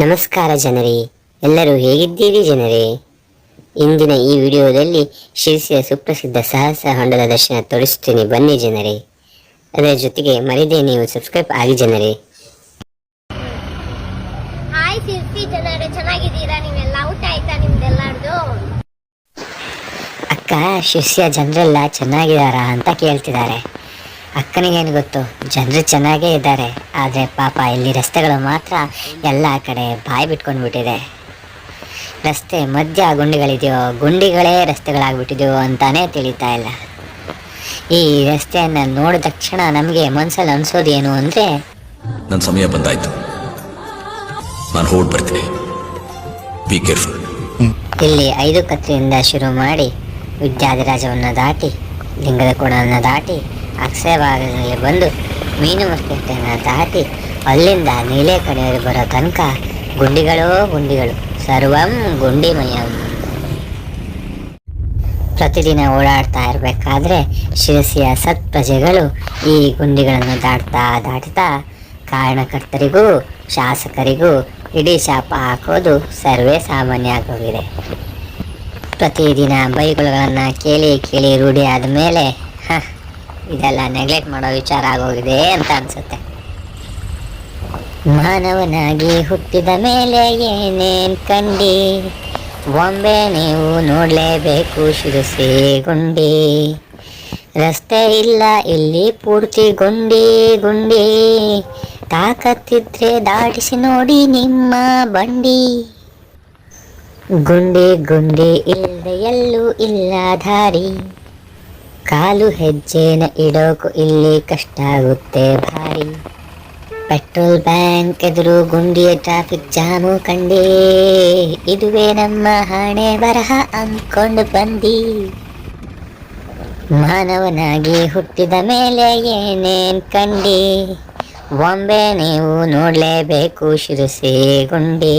ನಮಸ್ಕಾರ ಜನರೇ. ಎಲ್ಲರೂ ಹೇಗಿದ್ದೀರಿ ಜನರೇ? ಇಂದಿನ ಈ ವಿಡಿಯೋದಲ್ಲಿ ಶಿರಸಿಯ ಸುಪ್ರಸಿದ್ಧ ಸಾಹಸ ಹೊಂಡದ ದರ್ಶನ ತೋರಿಸ್ತೀನಿ. ಬನ್ನಿ ಜನರೇ. ಅದರ ಜೊತೆಗೆ ಮರಿದೇ ನೀವು ಸಬ್ಸ್ಕ್ರೈಬ್ ಆಗಿ ಜನರೇ. ಹಾಯ್ ಜನರು ಚೆನ್ನಾಗಿದ್ದೀರಾ ನೀವೆಲ್ಲ? ಊಟ ಆಯ್ತಾ ನಿಮ್ದೆಲ್ಲಾರ್ದು? ಅಕ್ಕ ಶಿರ್ಸಿಯ ಜನರೆಲ್ಲ ಚೆನ್ನಾಗಿದ್ದಾರಾ ಅಂತ ಕೇಳ್ತಿದ್ದಾರೆ. ಅಕ್ಕನಿಗೇನು ಗೊತ್ತು? ಜನರು ಚೆನ್ನಾಗೇ ಇದ್ದಾರೆ. ಆದರೆ ಪಾಪ ಇಲ್ಲಿ ರಸ್ತೆಗಳು ಮಾತ್ರ ಎಲ್ಲ ಕಡೆ ಬಾಯಿ ಬಿಟ್ಕೊಂಡು ಬಿಟ್ಟಿದೆ ರಸ್ತೆ ಮಧ್ಯ ಗುಂಡಿಗಳಿದೆಯೋ ಗುಂಡಿಗಳೇ ರಸ್ತೆಗಳಾಗ್ಬಿಟ್ಟಿದೆಯೋ ಅಂತಾನೇ ತಿಳಿತಾ ಇಲ್ಲ. ಈ ರಸ್ತೆಯನ್ನು ನೋಡಿದ ತಕ್ಷಣ ನಮಗೆ ಮನಸ್ಸಲ್ಲಿ ಅನ್ಸೋದು ಏನು ಅಂದರೆ ನನ್ನ ಸಮಯ ಬಂದಾಯ್ತು. ನಾನು ಹೋಗಿ ಬರ್ತೀನಿ. ಬಿ ಕೇರ್ಫುಲ್ ಇಲ್ಲಿ ಐದು ಕತ್ರಿಯಿಂದ ಶುರು ಮಾಡಿ ವಿದ್ಯಾಧಿರಾಜವನ್ನು ದಾಟಿ ಲಿಂಗದ ಕೋಣವನ್ನು ದಾಟಿ ಅಕ್ಷಯ ಭಾಗದಲ್ಲಿ ಬಂದು ಮೀನು ಮಾರ್ಕೆಟನ್ನು ದಾಟಿ ಅಲ್ಲಿಂದ ನೀಲೆ ಕಡೆಯಲ್ಲಿ ಬರೋ ತನಕ ಗುಂಡಿಗಳೋ ಗುಂಡಿಗಳು, ಸರ್ವಂ ಗುಂಡಿಮಯಂ. ಪ್ರತಿದಿನ ಓಡಾಡ್ತಾ ಇರಬೇಕಾದ್ರೆ ಶಿರಸಿಯ ಸತ್ ಪ್ರಜೆಗಳು ಈ ಗುಂಡಿಗಳನ್ನು ದಾಟ್ತಾ ದಾಟ್ತಾ ಕಾರಣಕರ್ತರಿಗೂ ಶಾಸಕರಿಗೂ ಇಡೀ ಶಾಪ ಹಾಕೋದು ಸರ್ವೇ ಸಾಮಾನ್ಯ ಆಗೋಗಿದೆ. ಪ್ರತಿದಿನ ಬೈಗುಳಗಳನ್ನು ಕೇಳಿ ಕೇಳಿ ರೂಢಿ ಆದಮೇಲೆ, ಹ ಇದೆಲ್ಲ ನೆಗ್ಲೆಕ್ಟ್ ಮಾಡೋ ವಿಚಾರ ಆಗೋಗಿದೆ ಅಂತ ಅನ್ಸುತ್ತೆ. ಮಾನವನಾಗಿ ಹುಟ್ಟಿದ ಮೇಲೆ ಏನೇನ್ ಕಂಡಿ? ಬೊಂಬೆ ನೀವು ನೋಡಲೇಬೇಕು ಶಿರಸಿ ಗುಂಡಿ. ರಸ್ತೆ ಇಲ್ಲ, ಇಲ್ಲಿ ಪೂರ್ತಿ ಗುಂಡಿ ಗುಂಡಿ. ತಾಕತ್ತಿದ್ರೆ ದಾಟಿಸಿ ನೋಡಿ ನಿಮ್ಮ ಬಂಡಿ. ಗುಂಡಿ ಗುಂಡಿ ಇಲ್ಲದೆ ಎಲ್ಲೂ ಇಲ್ಲ ದಾರಿ. ಕಾಲು ಹೆಜ್ಜೆನ ಇಡೋಕು ಇಲ್ಲಿ ಕಷ್ಟ ಆಗುತ್ತೆ ಭಾರಿ. ಪೆಟ್ರೋಲ್ ಬ್ಯಾಂಕ್ ಎದುರು ಗುಂಡಿಯ ಟ್ರಾಫಿಕ್ ಜಾಮು ಕಂಡೇ. ಇದುವೇ ನಮ್ಮ ಹಣೆ ಬರಹ ಅಂದ್ಕೊಂಡು ಬಂದಿ. ಮಾನವನಾಗಿ ಹುಟ್ಟಿದ ಮೇಲೆ ಏನೇನ್ ಕಂಡಿ. ಒಂಬೆ ನೀವು ನೋಡಲೇಬೇಕು ಶಿರಸಿ ಗುಂಡಿ.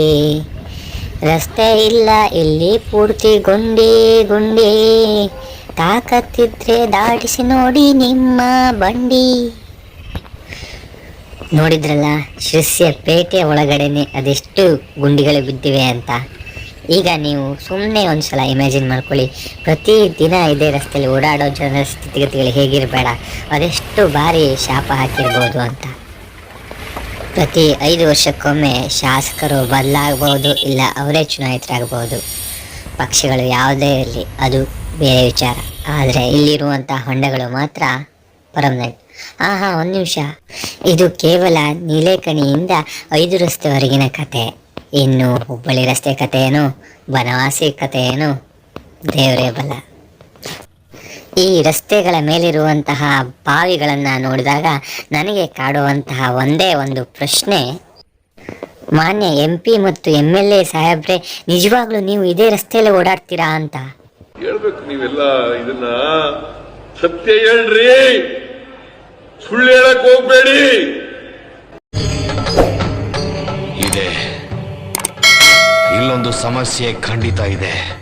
ರಸ್ತೆ ಇಲ್ಲ ಇಲ್ಲಿ ಪೂರ್ತಿ ಗುಂಡಿ ಗುಂಡಿ. ತಾಕತ್ತಿದ್ರೆ ದಾಟಿಸಿ ನೋಡಿ ನಿಮ್ಮ ಬಂಡಿ. ನೋಡಿದ್ರಲ್ಲ ಶಿಷ್ಯ ಪೇಟೆಯ ಒಳಗಡೆನೆ ಅದೆಷ್ಟು ಗುಂಡಿಗಳು ಬಿದ್ದಿವೆ ಅಂತ. ಈಗ ನೀವು ಸುಮ್ಮನೆ ಒಂದ್ಸಲ ಇಮ್ಯಾಜಿನ್ ಮಾಡ್ಕೊಳ್ಳಿ. ಪ್ರತಿ ದಿನ ಇದೇ ರಸ್ತೆಯಲ್ಲಿ ಓಡಾಡೋ ಜನರ ಸ್ಥಿತಿಗತಿಗಳು ಹೇಗಿರಬೇಡ. ಅದೆಷ್ಟು ಬಾರಿ ಶಾಪ ಹಾಕಿರ್ಬೋದು ಅಂತ. ಪ್ರತಿ ಐದು ವರ್ಷಕ್ಕೊಮ್ಮೆ ಶಾಸಕರು ಬದಲಾಗಬಹುದು ಇಲ್ಲ ಅವರೇ ಚುನಾಯಿತರಾಗಬಹುದು ಪಕ್ಷಗಳು ಯಾವುದೇ ಇರಲಿ, ಅದು ಬೇರೆ ವಿಚಾರ. ಆದರೆ ಇಲ್ಲಿರುವಂಥ ಹೊಂಡಗಳು ಮಾತ್ರ ಪರ್ಮನೆಂಟ್ ಆಹಾ, ಒಂದು ನಿಮಿಷ. ಇದು ಕೇವಲ ನೀಲೇಕಣಿಯಿಂದ ಐದು ರಸ್ತೆವರೆಗಿನ ಕತೆ. ಇನ್ನು ಹುಬ್ಬಳ್ಳಿ ರಸ್ತೆ ಕಥೆಯೇನು ಬನವಾಸಿ ಕಥೆಯೇನು ದೇವರೇ ಬಲ. ಈ ರಸ್ತೆಗಳ ಮೇಲಿರುವಂತಹ ಬಾವಿಗಳನ್ನು ನೋಡಿದಾಗ ನನಗೆ ಕಾಡುವಂತಹ ಒಂದೇ ಒಂದು ಪ್ರಶ್ನೆ ಮಾನ್ಯ ಎಂ ಪಿ ಮತ್ತು ಎಂ ಎಲ್ ಎ ಸಾಹೇಬ್ರೆ ನಿಜವಾಗ್ಲೂ ನೀವು ಇದೇ ರಸ್ತೆಯಲ್ಲೇ ಓಡಾಡ್ತೀರಾ ಅಂತ? ಹೇಳ್ಬೇಕು ನೀವೆಲ್ಲ ಇದನ್ನ. ಸತ್ಯ ಹೇಳ್ರಿ. ಸುಳ್ಳು ಹೇಳಕ್ ಹೋಗ್ಬೇಡಿ. ಇದೆ. ಇಲ್ಲೊಂದು ಸಮಸ್ಯೆ ಖಂಡಿತ ಇದೆ.